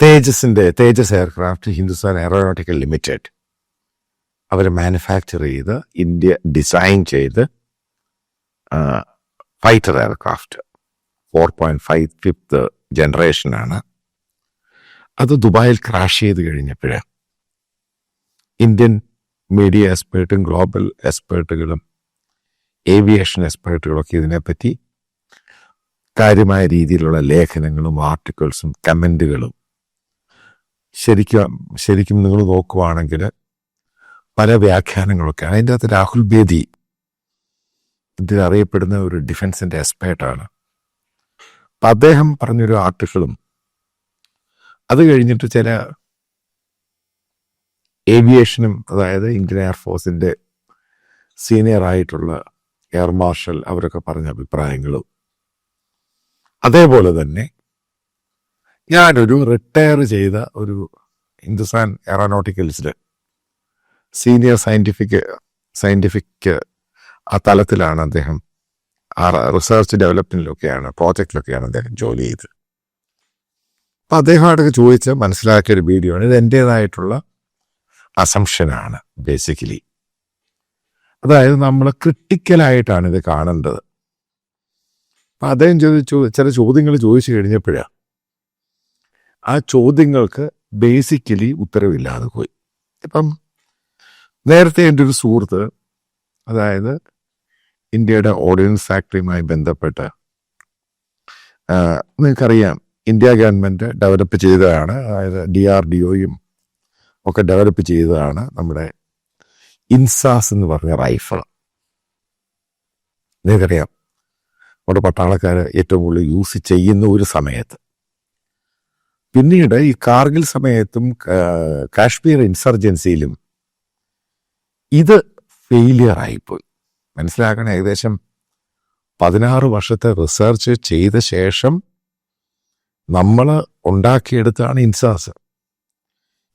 തേജസിന്റെ Tejas aircraft Hindustan Aeronautical Limited അവർ manufacture ചെയ്ത് India design ചെയ്ത് fighter aircraft four point five fifth ജനറേഷനാണ് അത് ദുബായിൽ crash ചെയ്ത് കഴിഞ്ഞപ്പോൾ ഇന്ത്യൻ മീഡിയ എക്സ്പേർട്ടും ഗ്ലോബൽ എക്സ്പേർട്ടുകളും ഏവിയേഷൻ എക്സ്പേർട്ടുകളൊക്കെ ഇതിനെപ്പറ്റി കാര്യമായ രീതിയിലുള്ള ലേഖനങ്ങളും ആർട്ടിക്കിൾസും കമന്റുകളും ശരിക്കും ശരിക്കും നിങ്ങൾ നോക്കുവാണെങ്കിൽ പല വ്യാഖ്യാനങ്ങളൊക്കെ അതിന്റെ അകത്ത് രാഹുൽ ബേദി ഇതിൽ അറിയപ്പെടുന്ന ഒരു ഡിഫൻസിന്റെ എക്സ്പേർട്ടാണ്. അപ്പം അദ്ദേഹം പറഞ്ഞൊരു ആർട്ടിക്കിളും അത് കഴിഞ്ഞിട്ട് ചില ഏവിയേഷനും അതായത് ഇന്ത്യൻ എയർഫോഴ്സിന്റെ സീനിയർ ആയിട്ടുള്ള എയർ മാർഷൽ അവരൊക്കെ പറഞ്ഞ അഭിപ്രായങ്ങളും അതേപോലെ തന്നെ ഞാനൊരു റിട്ടയർ ചെയ്ത ഒരു ഹിന്ദുസ്ഥാൻ എയറോനോട്ടിക്കൽസിൽ സീനിയർ സയന്റിഫിക് സയന്റിഫിക് ആ തലത്തിലാണ് അദ്ദേഹം. ആ റിസർച്ച് ഡെവലപ്മെന്റിലൊക്കെയാണ് പ്രോജക്റ്റിലൊക്കെയാണ് അദ്ദേഹം ജോലി ചെയ്തത്. അപ്പൊ അദ്ദേഹമായിട്ടൊക്കെ ചോദിച്ച് മനസ്സിലാക്കിയ ഒരു വീഡിയോ ആണ്. ഇത് എന്റെതായിട്ടുള്ള അസംഷനാണ് ബേസിക്കലി അതായത് നമ്മൾ ക്രിട്ടിക്കലായിട്ടാണ് ഇത് കാണേണ്ടത്. അപ്പൊ അദ്ദേഹം ചോദിച്ചു ചില ചോദ്യങ്ങൾ ചോദിച്ചു കഴിഞ്ഞപ്പോഴാണ് ആ ചോദ്യങ്ങൾക്ക് ബേസിക്കലി ഉത്തരവില്ലാതെ പോയി. ഇപ്പം നേരത്തെ എന്റെ ഒരു സുഹൃത്ത് അതായത് ഇന്ത്യയുടെ ഓർഡിനൻസ് ഫാക്ടറിയുമായി ബന്ധപ്പെട്ട് നിങ്ങൾക്കറിയാം ഇന്ത്യ ഗവൺമെന്റ് ഡെവലപ്പ് ചെയ്തതാണ് അതായത് ഡി ആർ ഡി ഒയും ഒക്കെ ഡെവലപ്പ് ചെയ്തതാണ് നമ്മുടെ ഇൻസാസ് എന്ന് പറഞ്ഞ റൈഫിൾ നിങ്ങൾക്കറിയാം നമ്മുടെ പട്ടാളക്കാർ ഏറ്റവും കൂടുതൽ യൂസ് ചെയ്യുന്ന ഒരു സമയത്ത്. പിന്നീട് ഈ കാർഗിൽ സമയത്തും കാശ്മീർ ഇൻസർജൻസിയിലും ഇത് ഫെയിലിയർ ആയിപ്പോയി. മനസ്സിലാക്കണം ഏകദേശം പതിനാറ് വർഷത്തെ റിസർച്ച് ചെയ്ത ശേഷം നമ്മൾ ഉണ്ടാക്കിയെടുത്താണ് ഇൻസാസ്.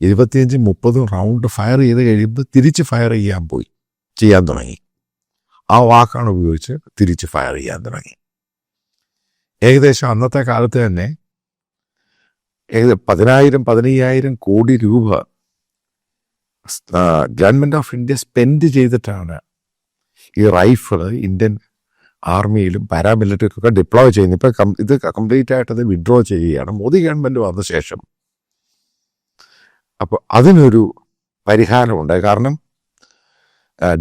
ഇരുപത്തിയഞ്ച് മുപ്പതും റൗണ്ട് ഫയർ ചെയ്ത് കഴിയുമ്പോൾ തിരിച്ച് ഫയർ ചെയ്യാൻ പോയി ചെയ്യാൻ തുടങ്ങി. ആ വാക്കാണ് ഉപയോഗിച്ച് തിരിച്ച് ഫയർ ചെയ്യാൻ തുടങ്ങി. ഏകദേശം അന്നത്തെ കാലത്ത് തന്നെ ഏക പതിനായിരം പതിനയ്യായിരം കോടി രൂപ ഗവൺമെന്റ് ഓഫ് ഇന്ത്യ സ്പെൻഡ് ചെയ്തിട്ടാണ് ഈ റൈഫിൾ ഇന്ത്യൻ ആർമിയിലും പാരാമിലിറ്ററിക്കും ഒക്കെ ഡിപ്ലോയ് ചെയ്യുന്നത്. ഇപ്പം ഇത് കംപ്ലീറ്റ് ആയിട്ട് അത് വിഡ്രോ ചെയ്യുകയാണ്. മോദി ഗവൺമെന്റ് വന്ന ശേഷം. അപ്പോൾ അതിനൊരു പരിഹാരമുണ്ട്. കാരണം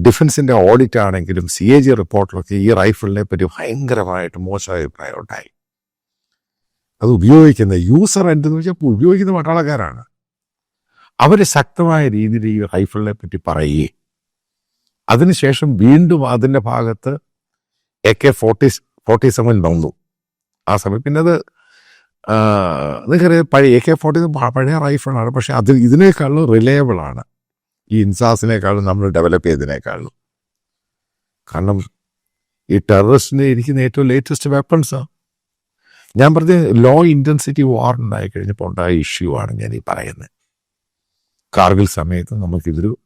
ഡിഫൻസിന്റെ ഓഡിറ്റ് ആണെങ്കിലും സി എ ജി റിപ്പോർട്ടിലൊക്കെ ഈ റൈഫിളിനെ പറ്റി ഭയങ്കരമായിട്ട് മോശം അഭിപ്രായം ഉണ്ടായി. അത് ഉപയോഗിക്കുന്ന യൂസർ എന്തെന്ന് വെച്ചാൽ ഉപയോഗിക്കുന്ന പട്ടാളക്കാരാണ്. അവർ ശക്തമായ രീതിയിൽ ഈ റൈഫിളിനെ പറ്റി പറയുകയും അതിനുശേഷം വീണ്ടും അതിന്റെ ഭാഗത്ത് A K forty forty seven വന്നു. ആ സമയം പിന്നെ അത് നിങ്ങൾക്കറിയാം പഴയ എ കെ ഫോർട്ടി പഴയ റൈഫിളാണ് പക്ഷേ അത് ഇതിനേക്കാളും റിലയബിളാണ് ഈ ഇൻസാസിനേക്കാളും നമ്മൾ ഡെവലപ്പ് ചെയ്തതിനേക്കാളും. കാരണം ഈ ടെററിസ്റ്റിന്റെ ഇരിക്കുന്ന ഏറ്റവും ലേറ്റസ്റ്റ് വെപ്പൺസാണ് ഞാൻ പറഞ്ഞ ലോ ഇന്റൻസിറ്റി വാർ ഉണ്ടായി കഴിഞ്ഞപ്പോൾ ഉണ്ടായ ഇഷ്യൂ ആണ് ഞാൻ ഈ പറയുന്നത്. കാർഗിൽ സമയത്ത് നമുക്കിതൊരു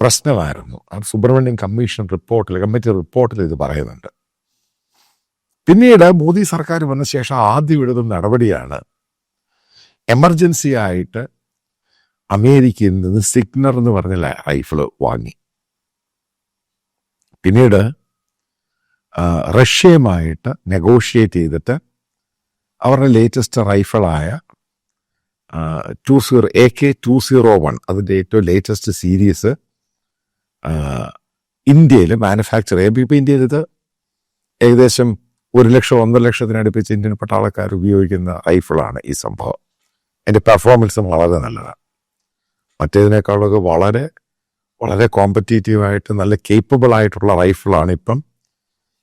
പ്രശ്നമായിരുന്നു. ആ സുബ്രഹ്മണ്യം കമ്മീഷൻ റിപ്പോർട്ടിൽ കമ്മിറ്റി റിപ്പോർട്ടിൽ ഇത് പറയുന്നുണ്ട്. പിന്നീട് മോദി സർക്കാർ വന്ന ശേഷം ആദ്യം എടുത്ത നടപടിയാണ് എമർജൻസി ആയിട്ട് അമേരിക്കയിൽ നിന്ന് സിഗ്നർ എന്ന് പറഞ്ഞ റൈഫിൾ വാങ്ങി. പിന്നീട് റഷ്യയുമായിട്ട് നെഗോഷിയേറ്റ് ചെയ്തിട്ട് അവരുടെ latest റൈഫിളായ two zero A K two zero one അതിന്റെ ഏറ്റവും ലേറ്റസ്റ്റ് സീരീസ് ഇന്ത്യയിൽ മാനുഫാക്ചർ ചെയ്യുമ്പോൾ ഇപ്പോൾ ഇന്ത്യയിൽ ഇത് ഏകദേശം ഒരു ലക്ഷം ഒന്നര ലക്ഷത്തിനടുപ്പിച്ച് ഇന്ത്യൻ പട്ടാളക്കാർ ഉപയോഗിക്കുന്ന റൈഫിളാണ് ഈ സംഭവം. അതിന്റെ പെർഫോമൻസും വളരെ നല്ലതാണ്. മറ്റേതിനേക്കാളൊക്കെ വളരെ വളരെ കോമ്പറ്റീറ്റീവായിട്ട് നല്ല കേപ്പബിൾ ആയിട്ടുള്ള റൈഫിളാണ് ഇപ്പം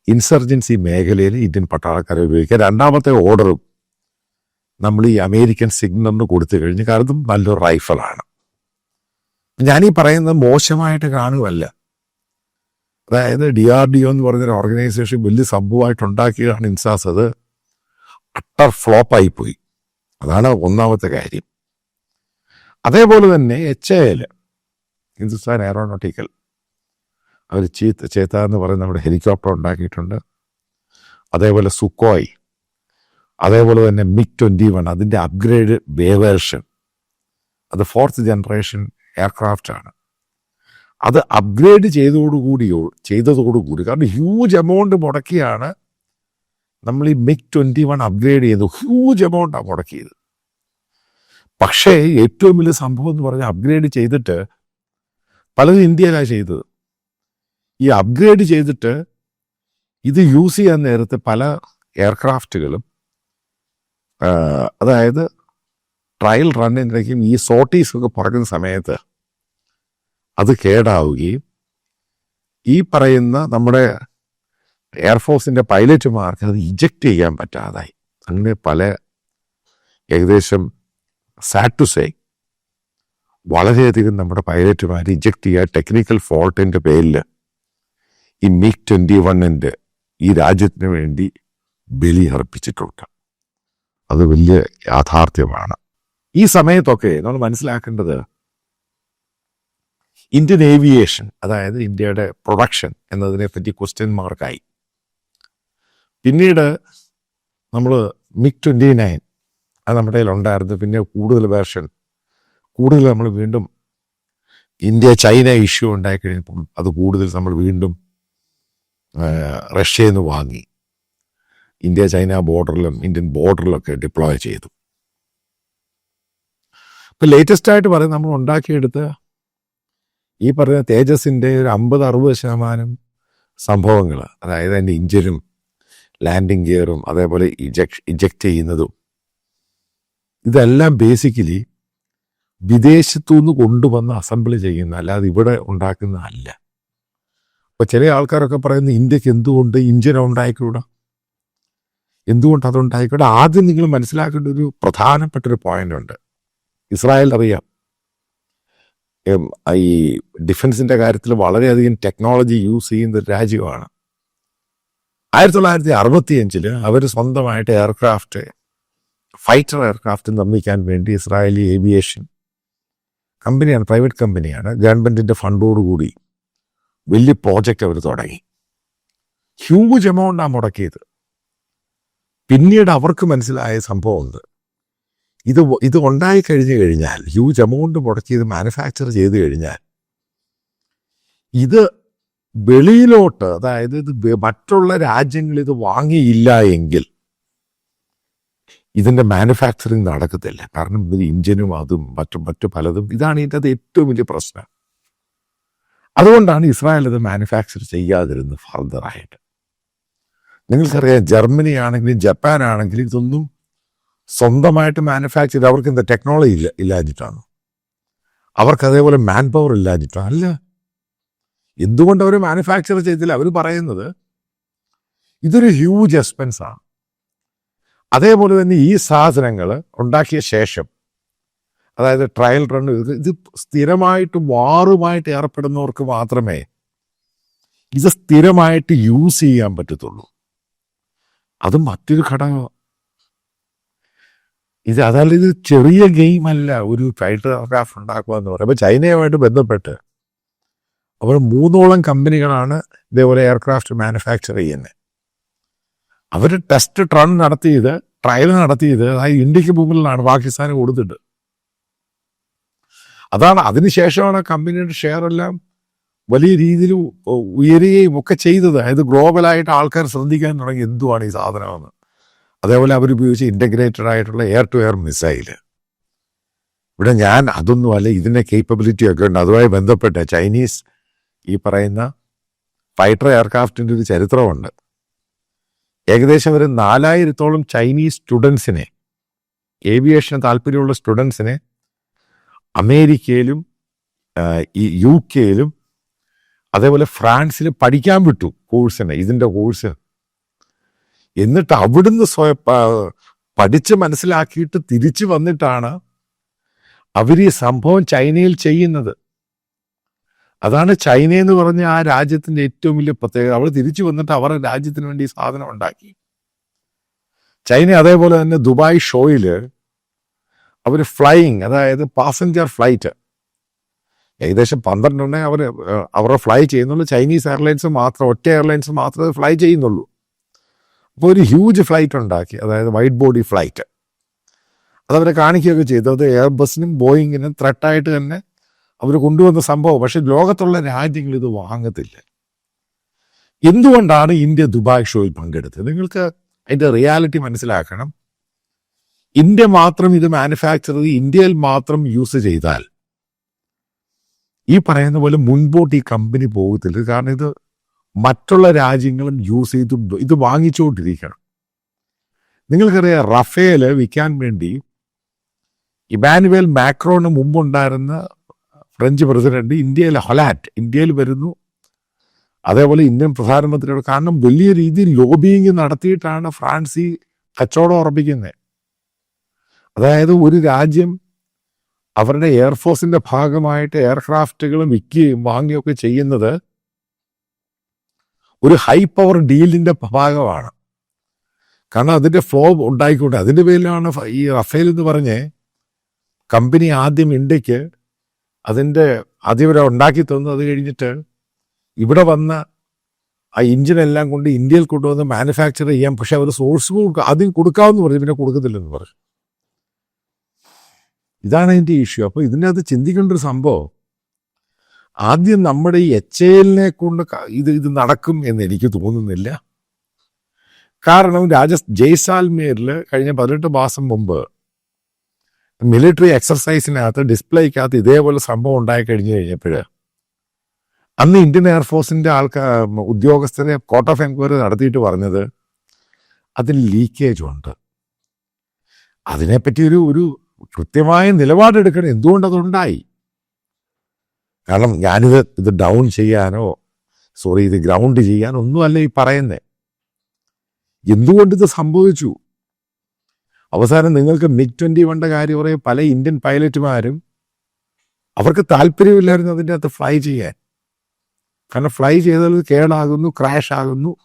ഇൻസർജൻസി മേഖലയിൽ ഇന്ത്യൻ പട്ടാളക്കാരെ ഉപയോഗിക്കുക. രണ്ടാമത്തെ ഓർഡറും നമ്മൾ ഈ അമേരിക്കൻ സിഗ്നറിന് കൊടുത്തു കഴിഞ്ഞ് കാരണം നല്ലൊരു റൈഫിളാണ് ഞാനീ പറയുന്നത് മോശമായിട്ട് കാണുമല്ല അതായത് ഡി ആർ ഡി ഒ എന്ന് പറഞ്ഞൊരു ഓർഗനൈസേഷൻ വലിയ സംഭവമായിട്ട് ഉണ്ടാക്കിയതാണ് ഇൻസാസ്. അത് അട്ടർ ഫ്ലോപ്പായി പോയി അതാണ് ഒന്നാമത്തെ കാര്യം. അതേപോലെ തന്നെ H A L Hindustan Aeronautical അവർ ചീത്ത ചേത്ത എന്ന് പറയുന്ന നമ്മുടെ ഹെലികോപ്റ്റർ ഉണ്ടാക്കിയിട്ടുണ്ട്. അതേപോലെ സുക്കോയ് അതേപോലെ തന്നെ മിഗ് ട്വന്റി വൺ അതിന്റെ അപ്ഗ്രേഡ് വേവേർഷൻ അത് ഫോർത്ത് ജനറേഷൻ എയർക്രാഫ്റ്റ് ആണ്. അത് അപ്ഗ്രേഡ് ചെയ്തതോടുകൂടിയോ ചെയ്തതോടുകൂടി കാരണം ഹ്യൂജ് എമൗണ്ട് മുടക്കിയാണ് നമ്മൾ ഈ മിഗ് ട്വന്റി വൺ അപ്ഗ്രേഡ് ചെയ്തു ഹ്യൂജ് എമൗണ്ടാണ് മുടക്കിയത്. പക്ഷേ ഏറ്റവും വലിയ സംഭവം എന്ന് പറഞ്ഞാൽ അപ്ഗ്രേഡ് ചെയ്തിട്ട് പലതും ഇന്ത്യയിലാണ് ചെയ്തത്. ഈ അപ്ഗ്രേഡ് ചെയ്തിട്ട് ഇത് യൂസ് ചെയ്യാൻ നേരത്തെ പല എയർക്രാഫ്റ്റുകളും അതായത് ട്രയൽ റണ്ണിന്റെയും ഈ സോട്ടീസ് ഒക്കെ പറക്കുന്ന സമയത്ത് അത് കേടാവുകയും ഈ പറയുന്ന നമ്മുടെ എയർഫോഴ്സിന്റെ പൈലറ്റുമാർക്ക് അത് ഇജക്റ്റ് ചെയ്യാൻ പറ്റാതായി. അങ്ങനെ പല ഏകദേശം സാഡ് ടു സേ വളരെയധികം നമ്മുടെ പൈലറ്റുമാർ ഇജക്റ്റ് ചെയ്യുക ടെക്നിക്കൽ ഫോൾട്ടിന്റെ പേരിൽ ഈ മിഗ് ട്വന്റി വണ്ണിന്റെ ഈ രാജ്യത്തിന് വേണ്ടി ബലി അർപ്പിച്ചിട്ടുണ്ട് അത് വലിയ യാഥാർത്ഥ്യമാണ്. ഈ സമയത്തൊക്കെ നമ്മൾ മനസ്സിലാക്കേണ്ടത് ഇന്ത്യൻ ഏവിയേഷൻ അതായത് ഇന്ത്യയുടെ പ്രൊഡക്ഷൻ എന്നതിനെ പറ്റി ക്വസ്റ്റ്യൻ മാർക്കായി പിന്നീട് നമ്മൾ മിക് ട്വന്റി നയൻ അത് നമ്മുടെ കയ്യിൽ ഉണ്ടായിരുന്നു പിന്നെ കൂടുതൽ വേർഷൻ കൂടുതൽ നമ്മൾ വീണ്ടും ഇന്ത്യ ചൈന ഇഷ്യൂ ഉണ്ടായി കഴിഞ്ഞപ്പോൾ അത് കൂടുതൽ നമ്മൾ വീണ്ടും റഷ്യയിൽ നിന്ന് വാങ്ങി. ഇന്ത്യ ചൈന ബോർഡറിലും ഇന്ത്യൻ ബോർഡറിലൊക്കെ ഡിപ്ലോയ് ചെയ്തു. ഇപ്പം ലേറ്റസ്റ്റ് ആയിട്ട് പറയും നമ്മൾ ഉണ്ടാക്കിയെടുത്ത് ഈ പറഞ്ഞ തേജസിന്റെ ഒരു അമ്പത് അറുപത് ശതമാനം സംഭവങ്ങൾ അതായത് അതിന്റെ ഇഞ്ചിനും ലാൻഡിങ് ഗിയറും അതേപോലെ ഇജക്ട് ഇജക്റ്റ് ചെയ്യുന്നതും ഇതെല്ലാം ബേസിക്കലി വിദേശത്തു നിന്ന് കൊണ്ടുവന്ന് അസംബിൾ ചെയ്യുന്ന അല്ലാതെ ഇവിടെ ഉണ്ടാക്കുന്ന അല്ല. അപ്പോൾ ചില ആൾക്കാരൊക്കെ പറയുന്നത് ഇന്ത്യയ്ക്ക് എന്തുകൊണ്ട് ഇഞ്ചിൻ ഉണ്ടായിക്കൂടാ? എന്തുകൊണ്ട് അതുണ്ടായിക്കോട്ടെ ആദ്യം നിങ്ങൾ മനസ്സിലാക്കേണ്ട ഒരു പ്രധാനപ്പെട്ട ഒരു പോയിന്റ് ഉണ്ട്. ഇസ്രായേൽ അറിയാം. ഈ ഡിഫൻസിന്റെ കാര്യത്തിൽ വളരെയധികം ടെക്നോളജി യൂസ് ചെയ്യുന്ന ഒരു രാജ്യമാണ്. ആയിരത്തി തൊള്ളായിരത്തി അറുപത്തി അഞ്ചിൽ അവർ സ്വന്തമായിട്ട് എയർക്രാഫ്റ്റ് ഫൈറ്റർ എയർക്രാഫ്റ്റ് നിർമ്മിക്കാൻ വേണ്ടി ഇസ്രായേലി ഏവിയേഷൻ കമ്പനിയാണ് പ്രൈവറ്റ് കമ്പനിയാണ് ഗവൺമെന്റിന്റെ ഫണ്ടോടുകൂടി വലിയ പ്രോജക്റ്റ് അവർ തുടങ്ങി. ഹ്യൂജ് എമൗണ്ടാണ് മുടക്കിയത്. പിന്നീട് അവർക്ക് മനസ്സിലായ സംഭവമുണ്ട് ഇത് ഇത് ഉണ്ടായി കഴിഞ്ഞു കഴിഞ്ഞാൽ ഹ്യൂജ് എമൗണ്ട് മുടക്കി ഇത് മാനുഫാക്ചർ ചെയ്ത് കഴിഞ്ഞാൽ ഇത് വെളിയിലോട്ട് അതായത് ഇത് മറ്റുള്ള രാജ്യങ്ങൾ ഇത് വാങ്ങിയില്ല എങ്കിൽ ഇതിന്റെ മാനുഫാക്ചറിങ് നടക്കത്തില്ല. കാരണം ഇത് ഇഞ്ചിനും അതും മറ്റും മറ്റു പലതും ഇതാണ് ഇതിന്റെ അത് ഏറ്റവും വലിയ പ്രശ്നം. അതുകൊണ്ടാണ് ഇസ്രായേൽ അത് മാനുഫാക്ചർ ചെയ്യാതിരുന്നത് ഫർദറായിട്ട് നിങ്ങൾക്കറിയാം ജർമ്മനി ആണെങ്കിലും ജപ്പാൻ ആണെങ്കിലും ഇതൊന്നും സ്വന്തമായിട്ട് മാനുഫാക്ചർ ചെയ്ത് അവർക്ക് എന്താ ടെക്നോളജി ഇല്ല ഇല്ലാഞ്ഞിട്ടാണ്? അവർക്ക് അതേപോലെ മാൻ പവർ ഇല്ലാഞ്ഞിട്ടാണ്? അല്ല. എന്തുകൊണ്ട് അവർ മാനുഫാക്ചർ ചെയ്തില്ല? അവർ പറയുന്നത് ഇതൊരു ഹ്യൂജ് എക്സ്പെൻസാണ് അതേപോലെ തന്നെ ഈ സാധനങ്ങൾ ഉണ്ടാക്കിയ ശേഷം അതായത് ട്രയൽ റൺ ഇത് സ്ഥിരമായിട്ട് വാറുമായിട്ട് ഏർപ്പെടുന്നവർക്ക് മാത്രമേ ഇത് സ്ഥിരമായിട്ട് യൂസ് ചെയ്യാൻ പറ്റത്തുള്ളൂ. അത് മറ്റൊരു ഘടകം. ഇത് അതല്ല ഇത് ചെറിയ ഗെയിം അല്ല ഒരു ഫൈറ്റർ എയർക്രാഫ്റ്റ് ഉണ്ടാക്കുക എന്ന് പറയുമ്പോൾ ചൈനയുമായിട്ട് ബന്ധപ്പെട്ട് അവർ മൂന്നോളം കമ്പനികളാണ് ഇതേപോലെ എയർക്രാഫ്റ്റ് മാനുഫാക്ചർ ചെയ്യുന്നത്. അവർ ടെസ്റ്റ് ട്രൺ നടത്തിയത് ട്രയൽ നടത്തിയത് അതായത് ഇന്ത്യയ്ക്ക് മുമ്പിലാണ് പാകിസ്ഥാന് കൊടുത്തിട്ട്. അതാണ് അതിനുശേഷമാണ് കമ്പനിയുടെ ഷെയർ എല്ലാം വലിയ രീതിയിൽ ഉയരുകയും ഒക്കെ ചെയ്തത്. അതായത് ഗ്ലോബലായിട്ട് ആൾക്കാർ ശ്രദ്ധിക്കാൻ തുടങ്ങി. എന്തുവാണ് ഈ സാധനമെന്ന്. അതേപോലെ അവരുപയോഗിച്ച ഇന്റഗ്രേറ്റഡ് ആയിട്ടുള്ള എയർ ടു എയർ മിസൈൽ ഇവിടെ ഞാൻ അതൊന്നുമല്ല ഇതിന്റെ കേപ്പബിലിറ്റി ഒക്കെ ഉണ്ട്. അതുമായി ബന്ധപ്പെട്ട് ചൈനീസ് ഈ പറയുന്ന ഫൈറ്റർ എയർക്രാഫ്റ്റിന്റെ ഒരു ചരിത്രമുണ്ട്. ഏകദേശം ഒരു നാലായിരത്തോളം ചൈനീസ് സ്റ്റുഡൻസിനെ ഏവിയേഷൻ താല്പര്യമുള്ള സ്റ്റുഡൻസിനെ അമേരിക്കയിലും ഈ യു കെയിലും അതേപോലെ ഫ്രാൻസിൽ പഠിക്കാൻ വിട്ടു കോഴ്സിന് ഇതിന്റെ കോഴ്സ്. എന്നിട്ട് അവിടുന്ന് സ്വയ പഠിച്ച് മനസ്സിലാക്കിയിട്ട് തിരിച്ചു വന്നിട്ടാണ് അവർ ഈ സംഭവം ചൈനയിൽ ചെയ്യുന്നത്. അതാണ് ചൈന എന്ന് പറഞ്ഞ ആ രാജ്യത്തിന്റെ ഏറ്റവും വലിയ പ്രത്യേകത. അവൾ തിരിച്ചു വന്നിട്ട് അവരുടെ രാജ്യത്തിന് വേണ്ടി സാധനം ഉണ്ടാക്കി. ചൈന അതേപോലെ തന്നെ ദുബായ് ഷോയിൽ അവർ ഫ്ലൈയിങ് അതായത് പാസഞ്ചർ ഫ്ലൈറ്റ് ഏകദേശം പന്ത്രണ്ടെണ്ണേ അവർ അവരുടെ ഫ്ലൈ ചെയ്യുന്നുള്ളൂ. ചൈനീസ് എയർലൈൻസ് മാത്രം ഒറ്റ എയർലൈൻസ് മാത്രമേ ഫ്ലൈ ചെയ്യുന്നുള്ളൂ. അപ്പോൾ ഒരു ഹ്യൂജ് ഫ്ലൈറ്റ് ഉണ്ടാക്കി അതായത് വൈറ്റ് ബോഡി ഫ്ലൈറ്റ് അതവരെ കാണിക്കുകയൊക്കെ ചെയ്തു. അത് എയർബസിനും ബോയിങ്ങിനും ത്രെട്ടായിട്ട് തന്നെ അവർ കൊണ്ടുവന്ന സംഭവം. പക്ഷെ ലോകത്തുള്ള രാജ്യങ്ങൾ ഇത് വാങ്ങത്തില്ല. എന്തുകൊണ്ടാണ് ഇന്ത്യ ദുബായ് ഷോയിൽ പങ്കെടുത്തത്? നിങ്ങൾക്ക് അതിന്റെ റിയാലിറ്റി മനസ്സിലാക്കണം. ഇന്ത്യ മാത്രം ഇത് മാനുഫാക്ചർ ചെയ്ത് ഇന്ത്യയിൽ മാത്രം യൂസ് ചെയ്താൽ ഈ പറയുന്ന പോലെ മുൻപോട്ട് ഈ കമ്പനി പോകത്തില്ല. കാരണം ഇത് മറ്റുള്ള രാജ്യങ്ങളും യൂസ് ചെയ്ത് ഇത് വാങ്ങിച്ചുകൊണ്ടിരിക്കണം. നിങ്ങൾക്കറിയാം റഫേൽ വിൽക്കാൻ വേണ്ടി ഇബാനുവേൽ മാക്രോണിന് മുമ്പുണ്ടായിരുന്ന ഫ്രഞ്ച് പ്രസിഡന്റ് ഇന്ത്യയിലെ ഹൊലാറ്റ് ഇന്ത്യയിൽ വരുന്നു. അതേപോലെ ഇന്ത്യൻ പ്രധാനമന്ത്രിയോട് കാരണം വലിയ രീതിയിൽ ലോബിയിങ് നടത്തിയിട്ടാണ് ഫ്രാൻസ് ഈ കച്ചവടം ഉറപ്പിക്കുന്നത്. അതായത് ഒരു രാജ്യം അവരുടെ എയർഫോഴ്സിന്റെ ഭാഗമായിട്ട് എയർക്രാഫ്റ്റുകൾ വിൽക്കുകയും വാങ്ങുകയൊക്കെ ചെയ്യുന്നത് ഒരു ഹൈ പവർ ഡീലിന്റെ ഭാഗമാണ്. കാരണം അതിന്റെ ഫ്ലോ ഉണ്ടായിക്കൊണ്ട് അതിന്റെ പേരിലാണ് ഈ റഫേൽ എന്ന് പറഞ്ഞ് കമ്പനി ആദ്യം ഇന്ത്യയ്ക്ക് അതിന്റെ ആദ്യം ഇവരെ ഉണ്ടാക്കി തന്നു അത് കഴിഞ്ഞിട്ട് ഇവിടെ വന്ന ആ എഞ്ചിൻ എല്ലാം കൊണ്ട് ഇന്ത്യയിൽ കൊണ്ടുവന്ന് മാനുഫാക്ചർ ചെയ്യാം പക്ഷെ അവർ സോഴ്സ് ആദ്യം കൊടുക്കാമെന്ന് പറഞ്ഞു പിന്നെ കൊടുക്കത്തില്ലെന്ന് പറഞ്ഞു. ഇതാണ് അതിന്റെ ഇഷ്യൂ അപ്പോൾ ഇതിനകത്ത് ചിന്തിക്കേണ്ട ഒരു സംഭവം ആദ്യം നമ്മുടെ ഈ എച്ച് എല്ലിനെ കൊണ്ട് ഇത് ഇത് നടക്കും എന്ന് എനിക്ക് തോന്നുന്നില്ല. കാരണം രാജ ജയ്സാൽമീറിൽ കഴിഞ്ഞ പതിനെട്ട് മാസം മുമ്പ് മിലിറ്ററി എക്സർസൈസിനകത്ത് ഡിസ്പ്ലേക്കകത്ത് ഇതേപോലെ സംഭവം ഉണ്ടായി കഴിഞ്ഞു കഴിഞ്ഞപ്പോൾ അന്ന് ഇന്ത്യൻ എയർഫോഴ്സിന്റെ ആൾക്കാർ ഉദ്യോഗസ്ഥരെ കോർട്ട് ഓഫ് എൻക്വയറി നടത്തിയിട്ട് പറഞ്ഞത് അതിൽ ലീക്കേജ് ഉണ്ട്. അതിനെപ്പറ്റി ഒരു ഒരു കൃത്യമായ നിലപാടെടുക്കണം. എന്തുകൊണ്ട് അതുണ്ടായി കാരണം ഞാനിത് ഇത് ഡൗൺ ചെയ്യാനോ സോറി ഇത് ഗ്രൗണ്ട് ചെയ്യാനോ ഒന്നുമല്ല ഈ പറയുന്നത് എന്തുകൊണ്ട് ഇത് സംഭവിച്ചു? അവസാനം നിങ്ങൾക്ക് മിഗ് ട്വന്റി വണ്ട കാര്യം പറയും പല ഇന്ത്യൻ പൈലറ്റുമാരും അവർക്ക് താല്പര്യമില്ലായിരുന്നു അതിന്റെ അകത്ത് ഫ്ലൈ ചെയ്യാൻ. കാരണം ഫ്ലൈ ചെയ്താൽ കേടാകുന്നു ക്രാഷ് ആകുന്നു.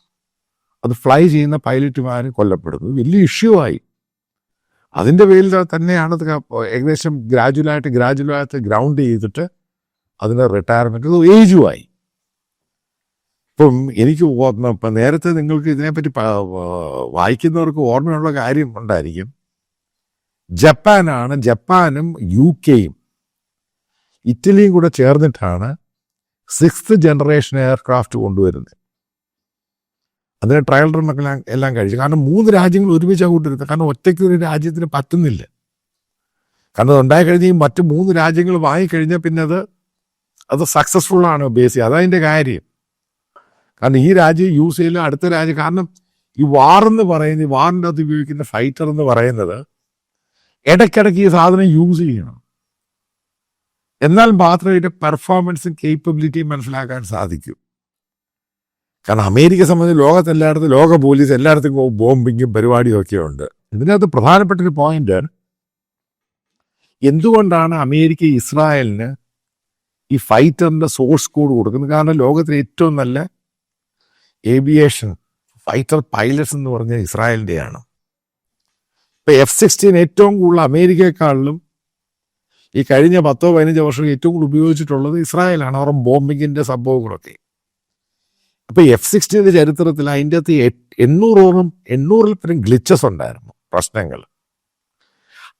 അത് ഫ്ലൈ ചെയ്യുന്ന പൈലറ്റുമാരും കൊല്ലപ്പെടുന്നു. വലിയ ഇഷ്യൂ ആയി. അതിന്റെ പേരിൽ തന്നെയാണ് ഏകദേശം ഗ്രാജുവലായിട്ട് ഗ്രാജുവലായിട്ട് ഗ്രൗണ്ട് ചെയ്തിട്ട് അതിന് റിട്ടയർമെന്റ് ഏജുമായി ഇപ്പം എനിക്ക് ഇപ്പം നേരത്തെ നിങ്ങൾക്ക് ഇതിനെപ്പറ്റി വായിക്കുന്നവർക്ക് ഓർമ്മയുള്ള കാര്യം ഉണ്ടായിരിക്കും. ജപ്പാനാണ് ജപ്പാനും യു കെയും ഇറ്റലിയും കൂടെ ചേർന്നിട്ടാണ് സിക്സ്ത് ജനറേഷൻ എയർക്രാഫ്റ്റ് കൊണ്ടുവരുന്നത്. അതിന് ട്രയൽ റണ്ണൊക്കെ എല്ലാം- കഴിച്ചു. കാരണം മൂന്ന് രാജ്യങ്ങൾ ഒരുമിച്ചാണ് കൂട്ടിരുന്നത്. കാരണം ഒറ്റയ്ക്ക് ഒരു രാജ്യത്തിന് പറ്റുന്നില്ല. കാരണം അത് ഉണ്ടായി ഈ മറ്റ് മൂന്ന് രാജ്യങ്ങൾ വാങ്ങിക്കഴിഞ്ഞാൽ പിന്നെ അത് അത് സക്സസ്ഫുൾ ആണ് ബേസി അതതിന്റെ കാര്യം. കാരണം ഈ രാജ്യം യൂസ് ചെയ്യില്ല അടുത്ത രാജ്യം. കാരണം ഈ വാർ എന്ന് പറയുന്നത് വാറിന്റെ അകത്ത് ഉപയോഗിക്കുന്ന ഫൈറ്റർ എന്ന് പറയുന്നത് ഇടയ്ക്കിടയ്ക്ക് ഈ സാധനം യൂസ് ചെയ്യണം. എന്നാൽ മാത്രമേ ഇതിന്റെ പെർഫോമൻസും കേപ്പബിലിറ്റിയും മനസ്സിലാക്കാൻ സാധിക്കൂ. കാരണം അമേരിക്ക സംബന്ധിച്ച് ലോകത്തെല്ലായിടത്തും ലോക പോലീസ് എല്ലായിടത്തും ബോംബിങ്ങും പരിപാടിയും ഒക്കെ ഉണ്ട്. ഇതിനകത്ത് പ്രധാനപ്പെട്ട ഒരു പോയിന്റ് എന്തുകൊണ്ടാണ് അമേരിക്ക ഇസ്രായേലിന് ഈ ഫൈറ്ററിന്റെ സോഴ്സ് കോഡ് കൊടുക്കുന്നത്? കാരണം ലോകത്തിലെ ഏറ്റവും നല്ല ഏവിയേഷൻ ഫൈറ്റർ പൈലറ്റ്സ് എന്ന് പറഞ്ഞ ഇസ്രായേലിന്റെയാണ് ഇപ്പൊ എഫ് സിക്സ്റ്റീൻ ഏറ്റവും കൂടുതൽ അമേരിക്കയെക്കാളിലും ഈ കഴിഞ്ഞ പത്തോ പതിനഞ്ചോ വർഷം ഏറ്റവും കൂടുതൽ ഉപയോഗിച്ചിട്ടുള്ളത് ഇസ്രായേലാണ്. അവർ ബോംബിങ്ങിന്റെ സംഭവങ്ങളൊക്കെ. അപ്പൊ എഫ് സിക്സ്റ്റീന്റെ ചരിത്രത്തിൽ അതിന്റെ അകത്ത് എണ്ണൂറോളം എണ്ണൂറിൽ പരം ഗ്ലിച്ചസ് ഉണ്ടായിരുന്നു പ്രശ്നങ്ങൾ.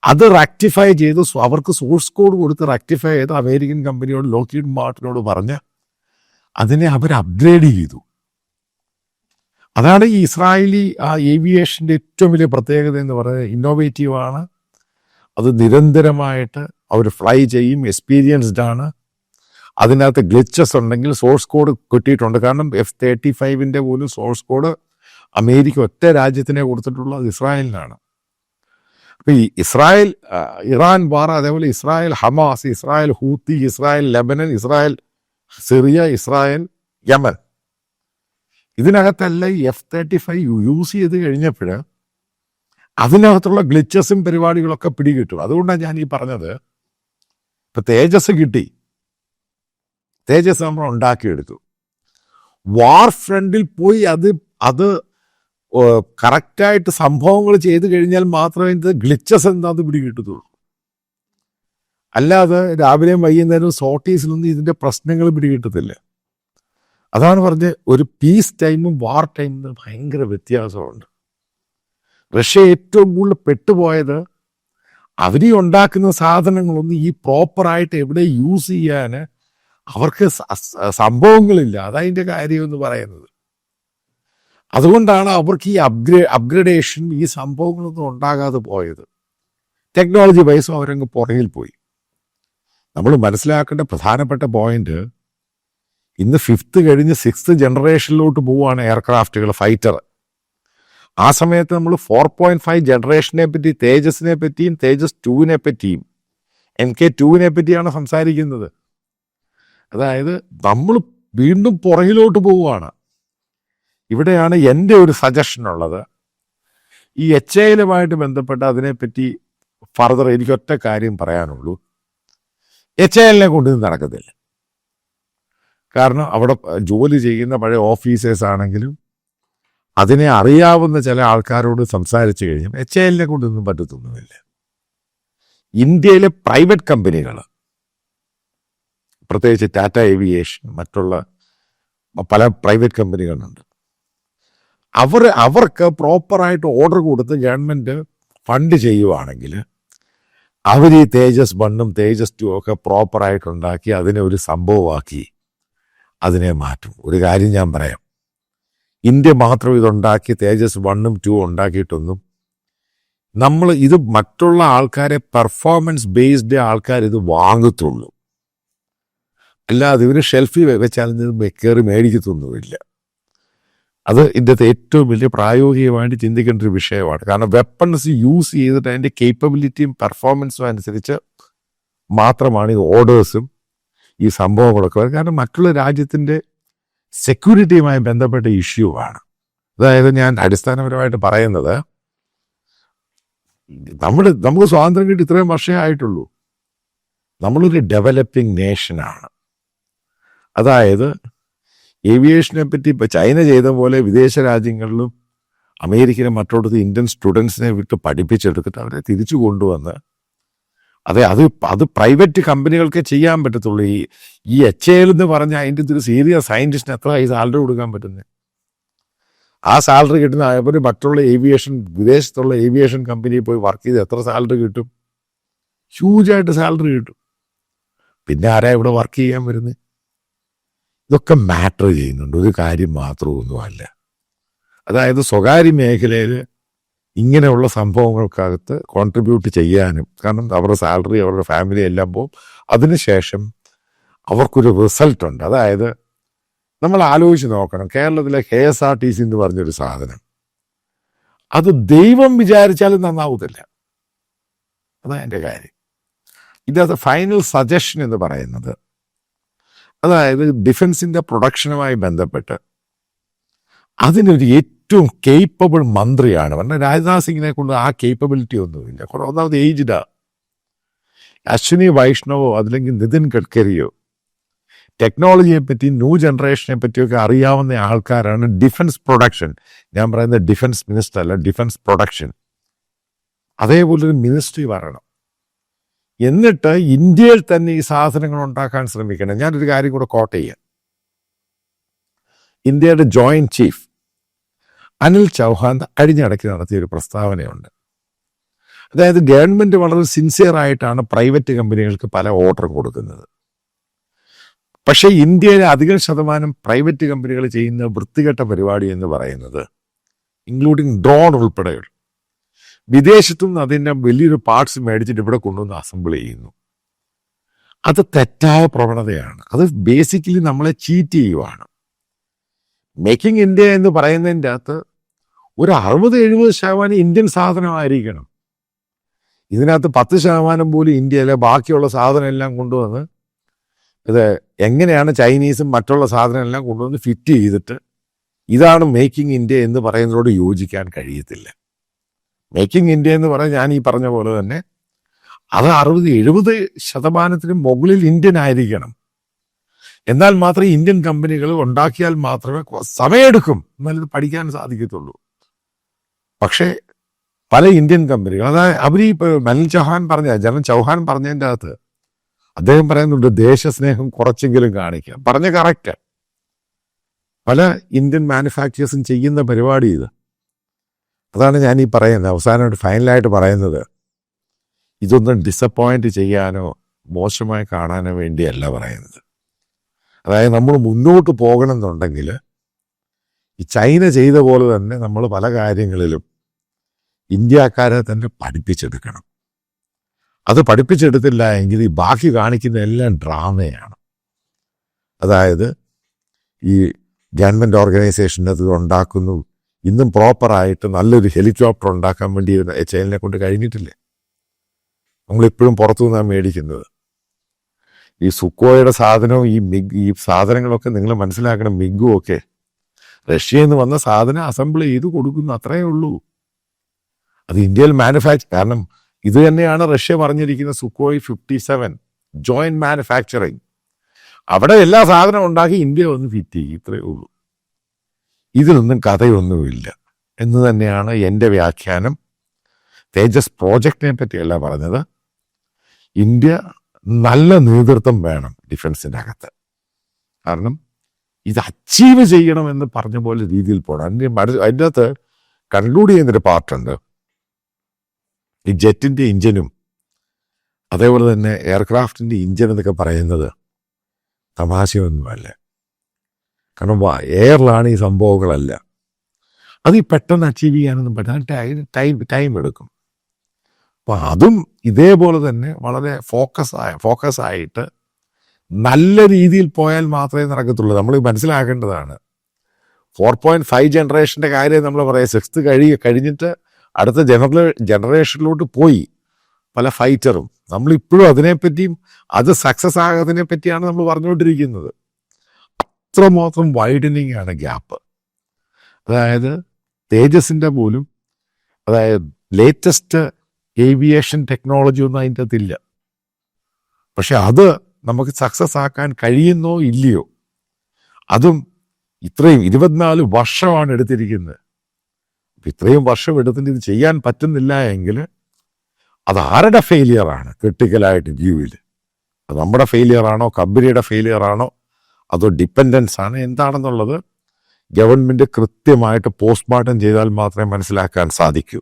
അത് റാക്ടിഫൈ ചെയ്ത് അവർക്ക് സോഴ്സ് കോഡ് കൊടുത്ത് റാക്ടിഫൈ ചെയ്ത് അമേരിക്കൻ കമ്പനിയോട് ലോക്കീഡ് മാർട്ടിനോട് പറഞ്ഞ് അതിനെ അവർ അപ്ഗ്രേഡ് ചെയ്തു. അതാണ് ഈ ഇസ്രായേലി ആ ഏവിയേഷന്റെ ഏറ്റവും വലിയ പ്രത്യേകത എന്ന് പറയുന്നത്. ഇന്നോവേറ്റീവ് ആണ്. അത് നിരന്തരമായിട്ട് അവർ ഫ്ലൈ ചെയ്യും എക്സ്പീരിയൻസ്ഡ് ആണ്. അതിനകത്ത് ഗ്ലിച്ചസ് ഉണ്ടെങ്കിൽ സോഴ്സ് കോഡ് കിട്ടിയിട്ടുണ്ട്. കാരണം എഫ് തേർട്ടി ഫൈവിന്റെ പോലും സോഴ്സ് കോഡ് അമേരിക്ക ഒറ്റ രാജ്യത്തിനെ കൊടുത്തിട്ടുള്ളൂ അത് ഇസ്രായേലിനാണ്. അപ്പോൾ ഈ ഇസ്രായേൽ ഇറാൻ വാറ അതേപോലെ Israel Hamas Israel Houthi Israel Lebanon Israel Syria Israel Yemen. ഇതിനകത്തല്ല ഈ എഫ് തേർട്ടി ഫൈവ് യൂസ് ചെയ്ത് കഴിഞ്ഞപ്പോൾ അതിനകത്തുള്ള ഗ്ലിച്ചസും പരിപാടികളൊക്കെ പിടികിട്ടും. അതുകൊണ്ടാണ് ഞാൻ ഈ പറഞ്ഞത്. ഇപ്പം തേജസ് കിട്ടി. തേജസ് നമ്മൾ ഉണ്ടാക്കിയെടുത്തു വാർ ഫ്രണ്ടിൽ പോയി അത് അത് കറക്റ്റായിട്ട് സംഭവങ്ങൾ ചെയ്തു കഴിഞ്ഞാൽ മാത്രമേ ഇത് ഗ്ലിച്ചസ് എന്താന്ന് പിടികിട്ടത്തുള്ളൂ. അല്ലാതെ രാവിലെയും വൈകുന്നേരവും സോട്ടീസിലൊന്നും ഇതിന്റെ പ്രശ്നങ്ങൾ പിടികിട്ടത്തില്ല. അതാണ് പറഞ്ഞ് ഒരു പീസ് ടൈമും വാർ ടൈമും ഭയങ്കര വ്യത്യാസമുണ്ട്. റഷ്യ ഏറ്റവും കൂടുതൽ പെട്ടുപോയത് അവർ ഉണ്ടാക്കുന്ന സാധനങ്ങളൊന്നും ഈ പ്രോപ്പറായിട്ട് എവിടെ യൂസ് ചെയ്യാൻ അവർക്ക് സംഭവങ്ങളില്ല. അതതിന്റെ കാര്യം എന്ന് പറയുന്നത്. അതുകൊണ്ടാണ് അവർക്ക് ഈ അപ്ഗ്രേ അപ്ഗ്രഡേഷൻ ഈ സംഭവങ്ങളൊന്നും ഉണ്ടാകാതെ പോയത്. ടെക്നോളജി വൈസും അവരങ്ങ് പുറകിൽ പോയി. നമ്മൾ മനസ്സിലാക്കേണ്ട പ്രധാനപ്പെട്ട പോയിന്റ് ഇന്ന് ഫിഫ്ത്ത് കഴിഞ്ഞ് സിക്സ്ത് ജനറേഷനിലോട്ട് പോവുകയാണ് എയർക്രാഫ്റ്റുകൾ ഫൈറ്റർ. ആ സമയത്ത് നമ്മൾ ഫോർ പോയിന്റ് ഫൈവ് ജനറേഷനെ പറ്റി തേജസിനെ പറ്റിയും തേജസ് ടുവിനെ പറ്റിയും എൻ കെ ടുവിനെ പറ്റിയാണ് സംസാരിക്കുന്നത്. അതായത് നമ്മൾ വീണ്ടും പുറകിലോട്ട് പോവുകയാണ്. ഇവിടെയാണ് എന്റെ ഒരു സജഷൻ ഉള്ളത്. ഈ എച്ച് ഐയിലുമായിട്ട് ബന്ധപ്പെട്ട് അതിനെപ്പറ്റി ഫർദർ എനിക്കൊറ്റ കാര്യം പറയാനുള്ളൂ. എച്ച് ഐ എല്ലിനെ കൊണ്ടൊന്നും നടക്കത്തില്ല. കാരണം അവിടെ ജോലി ചെയ്യുന്ന പഴയ ഓഫീസേഴ്സ് ആണെങ്കിലും അതിനെ അറിയാവുന്ന ചില ആൾക്കാരോട് സംസാരിച്ചു കഴിഞ്ഞാൽ എച്ച് ഐ എല്ലിനെ കൊണ്ടൊന്നും പറ്റത്തൊന്നുമില്ല. ഇന്ത്യയിലെ പ്രൈവറ്റ് കമ്പനികൾ പ്രത്യേകിച്ച് ടാറ്റ ഏവിയേഷൻ മറ്റുള്ള പല പ്രൈവറ്റ് കമ്പനികളുണ്ട്. അവർ അവർക്ക് പ്രോപ്പറായിട്ട് ഓർഡർ കൊടുത്ത് ഗവൺമെന്റ് ഫണ്ട് ചെയ്യുവാണെങ്കിൽ അവർ ഈ തേജസ് വണ്ണും തേജസ് ടു ഒക്കെ പ്രോപ്പറായിട്ട് ഉണ്ടാക്കി അതിനെ ഒരു സംഭവമാക്കി അതിനെ മാറ്റും. ഒരു കാര്യം ഞാൻ പറയാം. ഇന്ത്യ മാത്രം ഇതുണ്ടാക്കി തേജസ് വണ്ണും ടു ഉണ്ടാക്കിയിട്ടൊന്നും നമ്മൾ ഇത് മറ്റുള്ള ആൾക്കാരെ പെർഫോമൻസ് ബേസ്ഡ് ആൾക്കാർ ഇത് വാങ്ങത്തുള്ളൂ. അല്ലാതെ ഇവർ ഷെൽഫിൽ വെച്ചാൽ ഇത് കയറി മേടിക്കത്തൊന്നുമില്ല. അത് ഇതിന്റെ ഏറ്റവും വലിയ പ്രായോഗികമായിട്ട് ചിന്തിക്കേണ്ട ഒരു വിഷയമാണ്. കാരണം വെപ്പൺസ് യൂസ് ചെയ്തിട്ട് അതിന്റെ കേപ്പബിലിറ്റിയും പെർഫോമൻസും അനുസരിച്ച് മാത്രമാണ് ഈ ഓർഡേഴ്സും ഈ സംഭവങ്ങളൊക്കെ വരുന്നത്. കാരണം മറ്റുള്ള രാജ്യത്തിന്റെ സെക്യൂരിറ്റിയുമായി ബന്ധപ്പെട്ട ഇഷ്യൂ ആണ്. അതായത് ഞാൻ അടിസ്ഥാനപരമായിട്ട് പറയുന്നത് നമ്മൾ നമുക്ക് സ്വാതന്ത്ര്യം കിട്ടി ഇത്രയും വർഷമേ ആയിട്ടുള്ളൂ. നമ്മളൊരു ഡെവലപ്പിംഗ് നേഷനാണ് അതായത് ഏവിയേഷനെ പറ്റി ഇപ്പം ചൈന ചെയ്ത പോലെ വിദേശ രാജ്യങ്ങളിലും അമേരിക്കയിലും മറ്റോടത്ത് ഇന്ത്യൻ സ്റ്റുഡൻസിനെ വിട്ട് പഠിപ്പിച്ചെടുത്തിട്ട് അവരെ തിരിച്ചു കൊണ്ടുവന്ന് അതെ അത് അത് പ്രൈവറ്റ് കമ്പനികൾക്ക് ചെയ്യാൻ പറ്റത്തുള്ളൂ. ഈ ഈ എച്ച് എൽ എന്ന് പറഞ്ഞ അതിന്റെ ഒരു സീരിയസ് സയന്റിസ്റ്റിന് എത്ര ഈ സാലറി കൊടുക്കാൻ പറ്റുന്നത് ആ സാലറി കിട്ടുന്ന അവർ മറ്റുള്ള ഏവിയേഷൻ വിദേശത്തുള്ള ഏവിയേഷൻ കമ്പനിയിൽ പോയി വർക്ക് ചെയ്ത് എത്ര സാലറി കിട്ടും? ഹ്യൂജായിട്ട് സാലറി കിട്ടും. പിന്നെ ആരാ ഇവിടെ വർക്ക് ചെയ്യാൻ വരുന്നത് ഇതൊക്കെ മാറ്റർ ചെയ്യുന്നുണ്ട്. ഒരു കാര്യം മാത്രമൊന്നുമല്ല അതായത് സ്വകാര്യ മേഖലയിൽ ഇങ്ങനെയുള്ള സംഭവങ്ങൾക്കകത്ത് കോൺട്രിബ്യൂട്ട് ചെയ്യാനും കാരണം അവരുടെ സാലറി അവരുടെ ഫാമിലി എല്ലാം പോകും. അതിനുശേഷം അവർക്കൊരു റിസൾട്ട് ഉണ്ട്. അതായത് നമ്മൾ ആലോചിച്ച് നോക്കണം. കേരളത്തിലെ K S R T C എന്ന് പറഞ്ഞൊരു സാധനം. അത് ദൈവം വിചാരിച്ചാലും നന്നാവത്തില്ല. അതാണ് എന്റെ കാര്യം. ഇതിനകത്ത് ഫൈനൽ സജഷൻ എന്ന് പറയുന്നത് അതായത് ഡിഫൻസിന്റെ പ്രൊഡക്ഷനുമായി ബന്ധപ്പെട്ട് അതിനൊരു ഏറ്റവും കേപ്പബിൾ മന്ത്രിയാണ്. പറഞ്ഞാൽ രാജ്നാഥ് സിംഗിനെ കൊണ്ട് ആ കേപ്പബിലിറ്റി ഒന്നുമില്ല. കുറെ ഒന്നാമത് ഏജ്ഡാ അശ്വിനി വൈഷ്ണവോ അല്ലെങ്കിൽ നിതിൻ ഗഡ്കരിയോ ടെക്നോളജിയെ പറ്റി ന്യൂ ജനറേഷനെ പറ്റിയൊക്കെ അറിയാവുന്ന ആൾക്കാരാണ് ഡിഫൻസ് പ്രൊഡക്ഷൻ ഞാൻ പറയുന്നത് ഡിഫൻസ് മിനിസ്റ്റർ അല്ല ഡിഫൻസ് പ്രൊഡക്ഷൻ അതേപോലൊരു മിനിസ്ട്രി വരണം. എന്നിട്ട് ഇന്ത്യയിൽ തന്നെ ഈ സാധനങ്ങൾ ഉണ്ടാക്കാൻ ശ്രമിക്കണം. ഞാനൊരു കാര്യം കൂടെ കോട്ട് ചെയ്യാം. ഇന്ത്യയുടെ ജോയിന്റ് ചീഫ് അനിൽ ചൗഹാൻ കഴിഞ്ഞ ഇടയ്ക്ക് നടത്തിയ ഒരു പ്രസ്താവനയുണ്ട്. അതായത് ഗവൺമെന്റ് വളരെ സിൻസിയർ ആയിട്ടാണ് പ്രൈവറ്റ് കമ്പനികൾക്ക് പല ഓർഡർ കൊടുക്കുന്നത്. പക്ഷേ ഇന്ത്യയിലെ അധിക ശതമാനം പ്രൈവറ്റ് കമ്പനികൾ ചെയ്യുന്ന വൃത്തികെട്ട പരിപാടി എന്ന് പറയുന്നത് ഇൻക്ലൂഡിങ് ഡ്രോൺ ഉൾപ്പെടെയുള്ള വിദേശത്തു അതിന്റെ വലിയൊരു പാർട്സ് മേടിച്ചിട്ട് ഇവിടെ കൊണ്ടുവന്ന് അസംബിൾ ചെയ്യുന്നു. അത് തെറ്റായ പ്രവണതയാണ്. അത് ബേസിക്കലി നമ്മളെ ചീറ്റ് ചെയ്യുവാണ്. മേക്കിംഗ് ഇന്ത്യ എന്ന് പറയുന്നതിന്റെ അകത്ത് ഒരു അറുപത് എഴുപത് ശതമാനം ഇന്ത്യൻ സാധനമായിരിക്കണം. ഇതിനകത്ത് പത്ത് ശതമാനം പോലും ഇന്ത്യയിലെ ബാക്കിയുള്ള സാധനം എല്ലാം കൊണ്ടുവന്ന് ഇത് എങ്ങനെയാണ് ചൈനീസും മറ്റുള്ള സാധനം എല്ലാം കൊണ്ടുവന്ന് ഫിറ്റ് ചെയ്തിട്ട് ഇതാണ് മേക്കിംഗ് ഇന്ത്യ എന്ന് പറയുന്നതിനോട് യോജിക്കാൻ കഴിയത്തില്ല. മേക്കിംഗ് ഇന്ത്യ എന്ന് പറഞ്ഞാൽ ഞാൻ ഈ പറഞ്ഞ പോലെ തന്നെ അത് അറുപത് എഴുപത് ശതമാനത്തിന് മുകളിൽ ഇന്ത്യൻ ആയിരിക്കണം. എന്നാൽ മാത്രമേ ഇന്ത്യൻ കമ്പനികൾ ഉണ്ടാക്കിയാൽ മാത്രമേ സമയമെടുക്കും. എന്നാലും പഠിക്കാൻ സാധിക്കത്തുള്ളൂ. പക്ഷേ പല ഇന്ത്യൻ കമ്പനികൾ അതായത് അവർ ഈ മനൽ ചൗഹാൻ പറഞ്ഞ ജനൻ ചൗഹാൻ പറഞ്ഞതിന്റെ അകത്ത് അദ്ദേഹം പറയുന്നുണ്ട് ദേശസ്നേഹം കുറച്ചെങ്കിലും കാണിക്കുക പറഞ്ഞ കറക്റ്റ് പല ഇന്ത്യൻ മാനുഫാക്ചേഴ്സും ചെയ്യുന്ന പരിപാടി ഇത്. അതാണ് ഞാൻ ഈ പറയുന്നത്. അവസാനമായിട്ട് ഫൈനലായിട്ട് പറയുന്നത്. ഇതൊന്നും ഡിസപ്പോയിന്റ് ചെയ്യാനോ മോശമായി കാണാനോ വേണ്ടിയല്ല പറയുന്നത്. അതായത് നമ്മൾ മുന്നോട്ട് പോകണമെന്നുണ്ടെങ്കിൽ ഈ ചൈന ചെയ്ത പോലെ തന്നെ നമ്മൾ പല കാര്യങ്ങളിലും ഇന്ത്യക്കാരെ തന്നെ പഠിപ്പിച്ചെടുക്കണം. അത് പഠിപ്പിച്ചെടുത്തില്ല എങ്കിൽ ഈ ബാക്കി കാണിക്കുന്ന എല്ലാം ഡ്രാമയാണ്. അതായത് ഈ ഗവൺമെന്റ് ഓർഗനൈസേഷൻ അത് ഉണ്ടാക്കുന്നു ഇന്നും പ്രോപ്പറായിട്ട് നല്ലൊരു ഹെലികോപ്റ്റർ ഉണ്ടാക്കാൻ വേണ്ടി എച്ച് എല്ലിനെ കൊണ്ട് കഴിഞ്ഞിട്ടില്ലേ? നമ്മളിപ്പോഴും പുറത്തു നിന്നാണ് മേടിക്കുന്നത്. ഈ സുക്കോയുടെ സാധനവും ഈ മിഗ് ഈ സാധനങ്ങളൊക്കെ നിങ്ങൾ മനസ്സിലാക്കണം മിഗും ഒക്കെ. റഷ്യയിൽ നിന്ന് വന്ന സാധനം അസംബിൾ ചെയ്ത് കൊടുക്കുന്നു അത്രയേ ഉള്ളൂ. അത് ഇന്ത്യയിൽ മാനുഫാക്ചർ കാരണം ഇത് തന്നെയാണ് റഷ്യ പറഞ്ഞിരിക്കുന്ന Sukhoi fifty seven joint manufacturing. അവിടെ എല്ലാ സാധനവും ഉണ്ടാക്കി ഇന്ത്യ വന്ന് ഫിറ്റ് ചെയ്യും ഇത്രയേ ഉള്ളൂ. ഇതിലൊന്നും കഥയൊന്നുമില്ല. എന്ന് തന്നെയാണ് എന്റെ വ്യാഖ്യാനം. തേജസ് പ്രോജക്റ്റിനെ പറ്റിയല്ല പറഞ്ഞത്. ഇന്ത്യ നല്ല നേതൃത്വം വേണം ഡിഫൻസിന്റെ അകത്ത്. കാരണം ഇത് അച്ചീവ് ചെയ്യണമെന്ന് പറഞ്ഞ പോലെ രീതിയിൽ പോകണം അതിന്റെ അതിന്റെ അകത്ത് കൺക്ലൂഡ് ചെയ്യുന്നൊരു പാർട്ടുണ്ട്. ഈ ജെറ്റിന്റെ ഇഞ്ചിനും അതേപോലെ തന്നെ എയർക്രാഫ്റ്റിന്റെ ഇഞ്ചിൻ എന്നൊക്കെ പറയുന്നത് തമാശയൊന്നുമല്ല. കാരണം എയറിലാണ് ഈ സംഭവങ്ങളല്ല. അത് ഈ പെട്ടെന്ന് അച്ചീവ് ചെയ്യാനൊന്നും പറ്റില്ല. ടൈം ടൈം എടുക്കും. അപ്പം അതും ഇതേപോലെ തന്നെ വളരെ ഫോക്കസ് ആയ ഫോക്കസ് ആയിട്ട് നല്ല രീതിയിൽ പോയാൽ മാത്രമേ നടക്കത്തുള്ളൂ. നമ്മൾ മനസ്സിലാക്കേണ്ടതാണ്. ഫോർ പോയിന്റ് ഫൈവ് ജനറേഷന്റെ കാര്യം നമ്മൾ പറയാം. സിക്സ്ത് കഴി കഴിഞ്ഞിട്ട് അടുത്ത ജനറൽ ജനറേഷനിലോട്ട് പോയി. പല ഫൈറ്ററും നമ്മളിപ്പോഴും അതിനെപ്പറ്റിയും അത് സക്സസ് ആകാതിനെ പറ്റിയാണ് നമ്മൾ പറഞ്ഞുകൊണ്ടിരിക്കുന്നത്. അത്രമാത്രം വൈഡനിങ് ആണ് ഗ്യാപ്പ് അതായത് തേജസിന്റെ പോലും അതായത് ലേറ്റസ്റ്റ് ഏവിയേഷൻ ടെക്നോളജി ഒന്നും അതിന്റെ അതില്ല പക്ഷെ അത് നമുക്ക് സക്സസ് ആക്കാൻ കഴിയുന്നോ ഇല്ലയോ അതും ഇത്രയും ഇരുപത്തിനാല് വർഷമാണ് എടുത്തിരിക്കുന്നത്. ഇത്രയും വർഷം എടുത്തിട്ട് ഇത് ചെയ്യാൻ പറ്റുന്നില്ല എങ്കിൽ അത് ആരുടെ ഫെയിലിയറാണ് ക്രിട്ടിക്കലായിട്ട് വ്യൂവിൽ അത് നമ്മുടെ ഫെയിലിയറാണോ കമ്പനിയുടെ ഫെയിലിയർ ആണോ? അതോ ഡിപ്പെൻഡൻസ് ആണ്? എന്താണെന്നുള്ളത് ഗവൺമെന്റ് കൃത്യമായിട്ട് പോസ്റ്റ്മോർട്ടം ചെയ്താൽ മാത്രമേ മനസ്സിലാക്കാൻ സാധിക്കൂ.